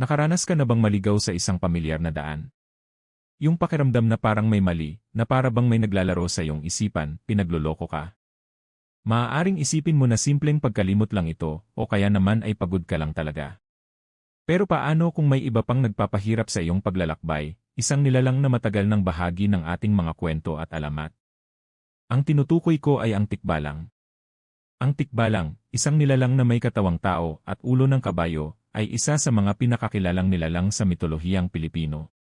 Nakaranas ka na bang maligaw sa isang pamilyar na daan? Yung pakiramdam na parang may mali, na para bang may naglalaro sa iyong isipan, pinagloloko ka. Maaaring isipin mo na simpleng pagkalimot lang ito, o kaya naman ay pagod ka lang talaga. Pero paano kung may iba pang nagpapahirap sa iyong paglalakbay, isang nilalang na matagal ng bahagi ng ating mga kwento at alamat? Ang tinutukoy ko ay ang tikbalang. Ang tikbalang, isang nilalang na may katawang tao at ulo ng kabayo, ay isa sa mga pinakakilalang nilalang sa mitolohiyang Pilipino.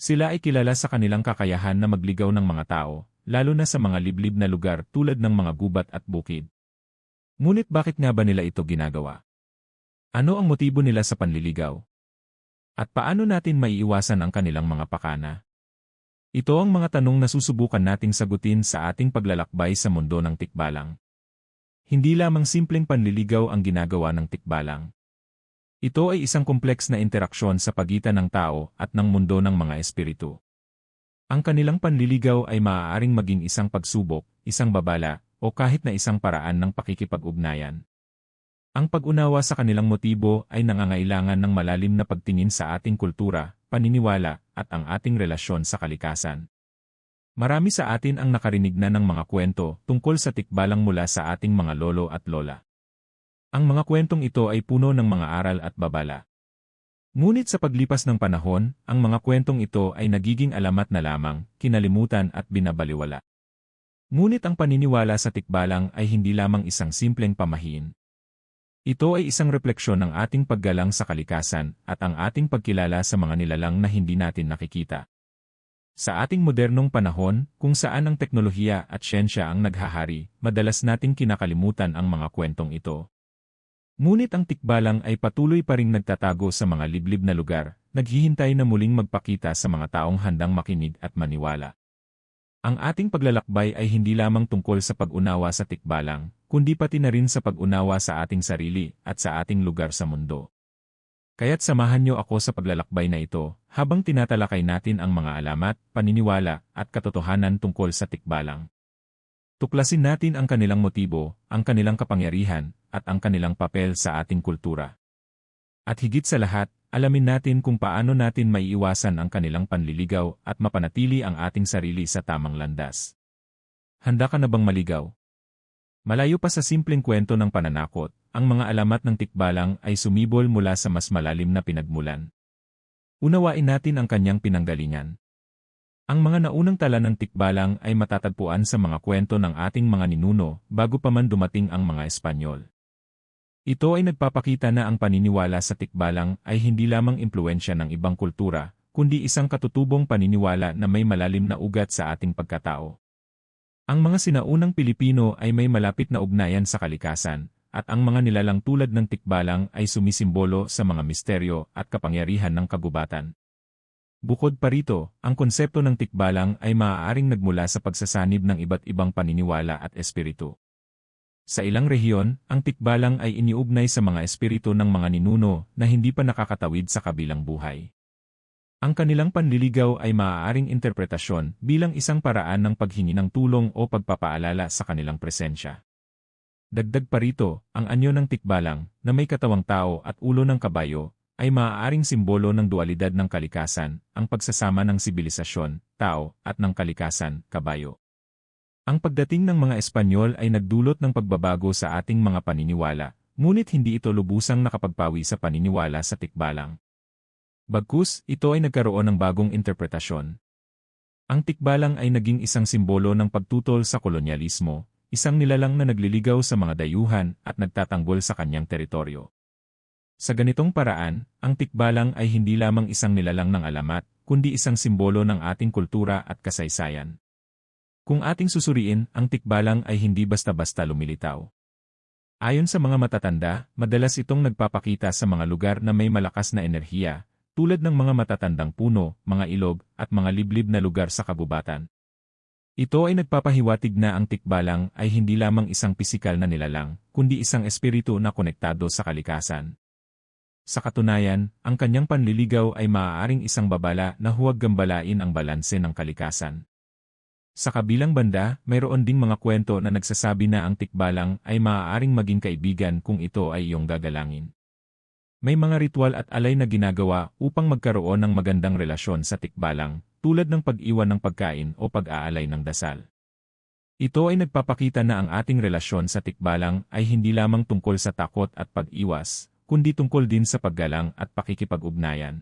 Sila ay kilala sa kanilang kakayahan na magligaw ng mga tao, lalo na sa mga liblib na lugar tulad ng mga gubat at bukid. Ngunit bakit nga ba nila ito ginagawa? Ano ang motibo nila sa panliligaw? At paano natin maiiwasan ang kanilang mga pakana? Ito ang mga tanong na susubukan nating sagutin sa ating paglalakbay sa mundo ng tikbalang. Hindi lamang simpleng panliligaw ang ginagawa ng tikbalang. Ito ay isang kompleks na interaksyon sa pagitan ng tao at ng mundo ng mga espiritu. Ang kanilang panliligaw ay maaaring maging isang pagsubok, isang babala, o kahit na isang paraan ng pakikipag-ugnayan. Ang pag-unawa sa kanilang motibo ay nangangailangan ng malalim na pagtingin sa ating kultura, paniniwala, at ang ating relasyon sa kalikasan. Marami sa atin ang nakarinig na ng mga kwento tungkol sa tikbalang mula sa ating mga lolo at lola. Ang mga kwentong ito ay puno ng mga aral at babala. Ngunit sa paglipas ng panahon, ang mga kwentong ito ay nagiging alamat na lamang, kinalimutan at binabaliwala. Ngunit ang paniniwala sa tikbalang ay hindi lamang isang simpleng pamahiin. Ito ay isang refleksyon ng ating paggalang sa kalikasan at ang ating pagkilala sa mga nilalang na hindi natin nakikita. Sa ating modernong panahon, kung saan ang teknolohiya at siyensya ang naghahari, madalas nating kinakalimutan ang mga kwentong ito. Ngunit ang tikbalang ay patuloy pa ring nagtatago sa mga liblib na lugar, naghihintay na muling magpakita sa mga taong handang makinig at maniwala. Ang ating paglalakbay ay hindi lamang tungkol sa pag-unawa sa tikbalang, kundi pati na rin sa pag-unawa sa ating sarili at sa ating lugar sa mundo. Kaya't samahan niyo ako sa paglalakbay na ito, habang tinatalakay natin ang mga alamat, paniniwala, at katotohanan tungkol sa tikbalang. Tuklasin natin ang kanilang motibo, ang kanilang kapangyarihan, at ang kanilang papel sa ating kultura. At higit sa lahat, alamin natin kung paano natin maiiwasan ang kanilang panliligaw at mapanatili ang ating sarili sa tamang landas. Handa ka na bang maligaw? Malayo pa sa simpleng kwento ng pananakot, ang mga alamat ng tikbalang ay sumibol mula sa mas malalim na pinagmulan. Unawain natin ang kanyang pinanggalingan. Ang mga naunang tala ng tikbalang ay matatagpuan sa mga kwento ng ating mga ninuno bago pa man dumating ang mga Espanyol. Ito ay nagpapakita na ang paniniwala sa tikbalang ay hindi lamang impluensya ng ibang kultura, kundi isang katutubong paniniwala na may malalim na ugat sa ating pagkatao. Ang mga sinaunang Pilipino ay may malapit na ugnayan sa kalikasan, at ang mga nilalang tulad ng tikbalang ay sumisimbolo sa mga misteryo at kapangyarihan ng kagubatan. Bukod pa rito, ang konsepto ng tikbalang ay maaaring nagmula sa pagsasanib ng iba't ibang paniniwala at espiritu. Sa ilang rehiyon, ang tikbalang ay iniugnay sa mga espiritu ng mga ninuno na hindi pa nakakatawid sa kabilang buhay. Ang kanilang panliligaw ay maaaring interpretasyon bilang isang paraan ng paghingi ng tulong o pagpapaalala sa kanilang presensya. Dagdag pa rito, ang anyo ng tikbalang, na may katawang tao at ulo ng kabayo, ay maaaring simbolo ng dualidad ng kalikasan, ang pagsasama ng sibilisasyon, tao, at ng kalikasan, kabayo. Ang pagdating ng mga Espanyol ay nagdulot ng pagbabago sa ating mga paniniwala, ngunit hindi ito lubusang nakapagpawi sa paniniwala sa tikbalang. Bagkus, ito ay nagkaroon ng bagong interpretasyon. Ang tikbalang ay naging isang simbolo ng pagtutol sa kolonyalismo, isang nilalang na nagliligaw sa mga dayuhan at nagtatanggol sa kanyang teritoryo. Sa ganitong paraan, ang tikbalang ay hindi lamang isang nilalang ng alamat, kundi isang simbolo ng ating kultura at kasaysayan. Kung ating susuriin, ang tikbalang ay hindi basta-basta lumilitaw. Ayon sa mga matatanda, madalas itong nagpapakita sa mga lugar na may malakas na enerhiya, tulad ng mga matatandang puno, mga ilog, at mga liblib na lugar sa kagubatan. Ito ay nagpapahiwatig na ang tikbalang ay hindi lamang isang pisikal na nilalang, kundi isang espiritu na konektado sa kalikasan. Sa katunayan, ang kanyang panliligaw ay maaaring isang babala na huwag gambalain ang balanse ng kalikasan. Sa kabilang banda, mayroon ding mga kwento na nagsasabi na ang tikbalang ay maaaring maging kaibigan kung ito ay iyong gagalangin. May mga ritual at alay na ginagawa upang magkaroon ng magandang relasyon sa tikbalang, tulad ng pag-iwan ng pagkain o pag-aalay ng dasal. Ito ay nagpapakita na ang ating relasyon sa tikbalang ay hindi lamang tungkol sa takot at pag-iwas, kundi tungkol din sa paggalang at pakikipag-ugnayan.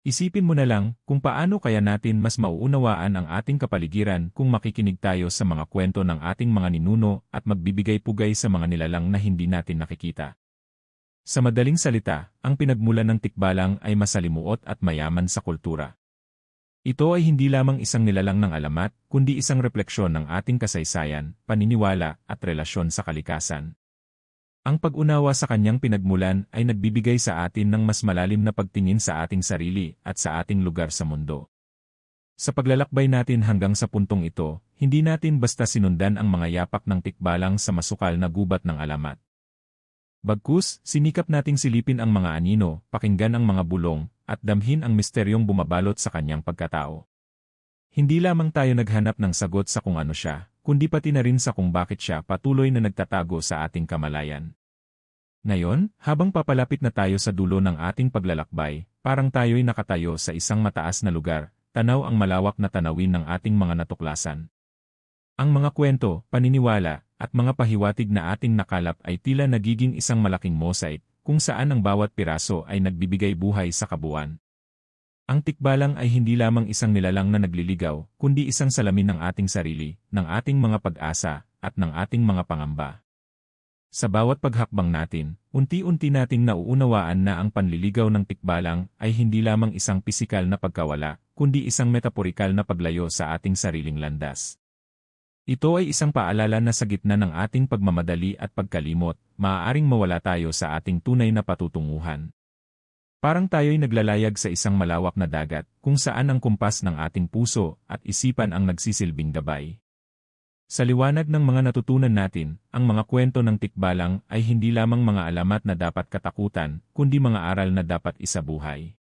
Isipin mo na lang kung paano kaya natin mas mauunawaan ang ating kapaligiran kung makikinig tayo sa mga kwento ng ating mga ninuno at magbibigay pugay sa mga nilalang na hindi natin nakikita. Sa madaling salita, ang pinagmulan ng tikbalang ay masalimuot at mayaman sa kultura. Ito ay hindi lamang isang nilalang ng alamat, kundi isang refleksyon ng ating kasaysayan, paniniwala, at relasyon sa kalikasan. Ang pag-unawa sa kanyang pinagmulan ay nagbibigay sa atin ng mas malalim na pagtingin sa ating sarili at sa ating lugar sa mundo. Sa paglalakbay natin hanggang sa puntong ito, hindi natin basta sinundan ang mga yapak ng tikbalang sa masukal na gubat ng alamat. Bagkus, sinikap nating silipin ang mga anino, pakinggan ang mga bulong, at damhin ang misteryong bumabalot sa kanyang pagkatao. Hindi lamang tayo naghanap ng sagot sa kung ano siya, kundi pati na rin sa kung bakit siya patuloy na nagtatago sa ating kamalayan. Ngayon, habang papalapit na tayo sa dulo ng ating paglalakbay, parang tayo'y nakatayo sa isang mataas na lugar, tanaw ang malawak na tanawin ng ating mga natuklasan. Ang mga kwento, paniniwala, at mga pahiwatig na ating nakalap ay tila nagiging isang malaking mosaic, kung saan ang bawat piraso ay nagbibigay buhay sa kabuuan. Ang tikbalang ay hindi lamang isang nilalang na nagliligaw, kundi isang salamin ng ating sarili, ng ating mga pag-asa, at ng ating mga pangamba. Sa bawat paghakbang natin, unti-unti nating nauunawaan na ang panliligaw ng tikbalang ay hindi lamang isang pisikal na pagkawala, kundi isang metaporikal na paglayo sa ating sariling landas. Ito ay isang paalala na sa gitna ng ating pagmamadali at pagkalimot, maaaring mawala tayo sa ating tunay na patutunguhan. Parang tayo'y naglalayag sa isang malawak na dagat, kung saan ang kumpas ng ating puso at isipan ang nagsisilbing gabay. Sa liwanag ng mga natutunan natin, ang mga kwento ng tikbalang ay hindi lamang mga alamat na dapat katakutan, kundi mga aral na dapat isabuhay.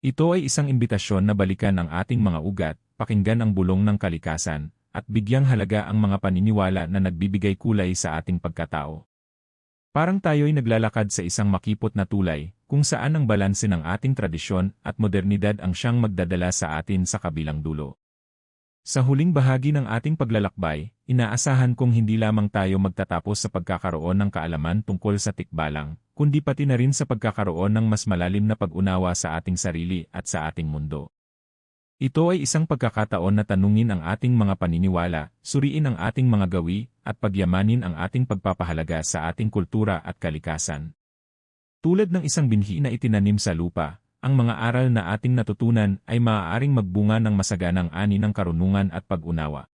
Ito ay isang imbitasyon na balikan ang ating mga ugat, pakinggan ang bulong ng kalikasan, at bigyang halaga ang mga paniniwala na nagbibigay kulay sa ating pagkatao. Parang tayo'y naglalakad sa isang makipot na tulay, kung saan ang balanse ng ating tradisyon at modernidad ang siyang magdadala sa atin sa kabilang dulo. Sa huling bahagi ng ating paglalakbay, inaasahan kong hindi lamang tayo magtatapos sa pagkakaroon ng kaalaman tungkol sa tikbalang, kundi pati na rin sa pagkakaroon ng mas malalim na pag-unawa sa ating sarili at sa ating mundo. Ito ay isang pagkakataon na tanungin ang ating mga paniniwala, suriin ang ating mga gawi, at pagyamanin ang ating pagpapahalaga sa ating kultura at kalikasan. Tulad ng isang binhi na itinanim sa lupa, ang mga aral na ating natutunan ay maaaring magbunga ng masaganang ani ng karunungan at pag-unawa.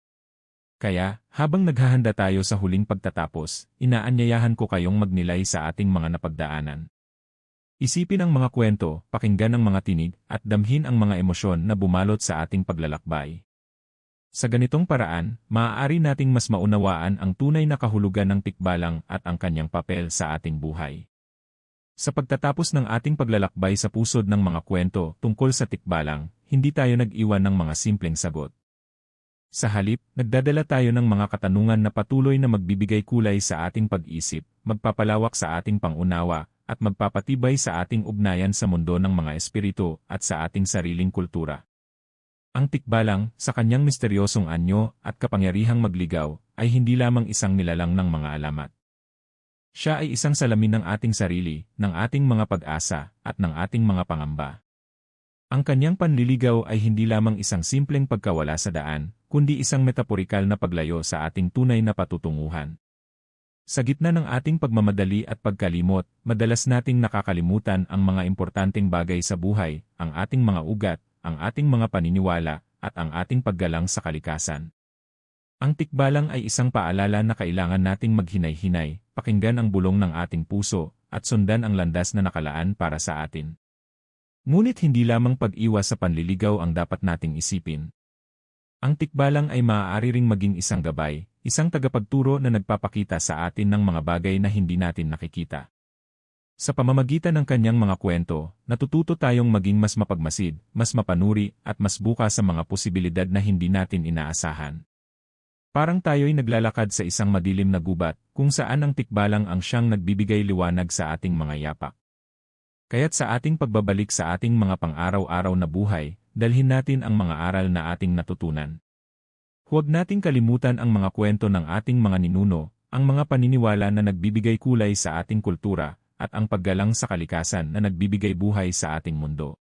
Kaya, habang naghahanda tayo sa huling pagtatapos, inaanyayahan ko kayong magnilay sa ating mga napagdaanan. Isipin ang mga kwento, pakinggan ang mga tinig, at damhin ang mga emosyon na bumalot sa ating paglalakbay. Sa ganitong paraan, maaari nating mas maunawaan ang tunay na kahulugan ng tikbalang at ang kanyang papel sa ating buhay. Sa pagtatapos ng ating paglalakbay sa pusod ng mga kwento tungkol sa tikbalang, hindi tayo nag-iwan ng mga simpleng sagot. Sa halip, nagdadala tayo ng mga katanungan na patuloy na magbibigay kulay sa ating pag-isip, magpapalawak sa ating pangunawa, at magpapatibay sa ating ugnayan sa mundo ng mga espiritu at sa ating sariling kultura. Ang tikbalang, sa kanyang misteryosong anyo at kapangyarihang magligaw, ay hindi lamang isang nilalang ng mga alamat. Siya ay isang salamin ng ating sarili, ng ating mga pag-asa, at ng ating mga pangamba. Ang kanyang panliligaw ay hindi lamang isang simpleng pagkawala sa daan, kundi isang metaporikal na paglayo sa ating tunay na patutunguhan. Sa gitna ng ating pagmamadali at pagkalimot, madalas nating nakakalimutan ang mga importanteng bagay sa buhay, ang ating mga ugat, ang ating mga paniniwala, at ang ating paggalang sa kalikasan. Ang tikbalang ay isang paalala na kailangan nating maghinay-hinay, pakinggan ang bulong ng ating puso, at sundan ang landas na nakalaan para sa atin. Ngunit hindi lamang pag-iwas sa panliligaw ang dapat nating isipin. Ang tikbalang ay maaari ring maging isang gabay, Isang tagapagturo na nagpapakita sa atin ng mga bagay na hindi natin nakikita. Sa pamamagitan ng kanyang mga kwento, natututo tayong maging mas mapagmasid, mas mapanuri, at mas bukas sa mga posibilidad na hindi natin inaasahan. Parang tayo'y naglalakad sa isang madilim na gubat, kung saan ang tikbalang ang siyang nagbibigay liwanag sa ating mga yapak. Kaya't sa ating pagbabalik sa ating mga pang-araw-araw na buhay, dalhin natin ang mga aral na ating natutunan. Huwag nating kalimutan ang mga kwento ng ating mga ninuno, ang mga paniniwala na nagbibigay kulay sa ating kultura, at ang paggalang sa kalikasan na nagbibigay buhay sa ating mundo.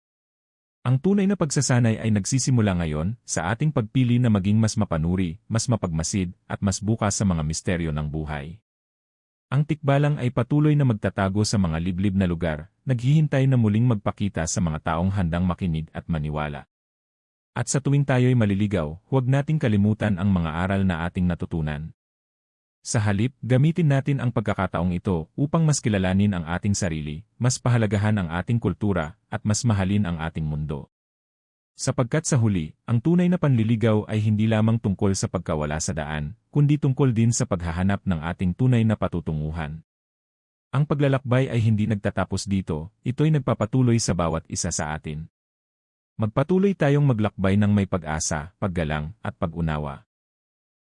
Ang tunay na pagsasanay ay nagsisimula ngayon sa ating pagpili na maging mas mapanuri, mas mapagmasid, at mas bukas sa mga misteryo ng buhay. Ang tikbalang ay patuloy na magtatago sa mga liblib na lugar, naghihintay na muling magpakita sa mga taong handang makinig at maniwala. At sa tuwing tayo'y maliligaw, huwag nating kalimutan ang mga aral na ating natutunan. Sa halip, gamitin natin ang pagkakataong ito upang mas kilalanin ang ating sarili, mas pahalagahan ang ating kultura, at mas mahalin ang ating mundo. Sapagkat sa huli, ang tunay na panliligaw ay hindi lamang tungkol sa pagkawala sa daan, kundi tungkol din sa paghahanap ng ating tunay na patutunguhan. Ang paglalakbay ay hindi nagtatapos dito, ito'y nagpapatuloy sa bawat isa sa atin. Magpatuloy tayong maglakbay ng may pag-asa, paggalang, at pag-unawa.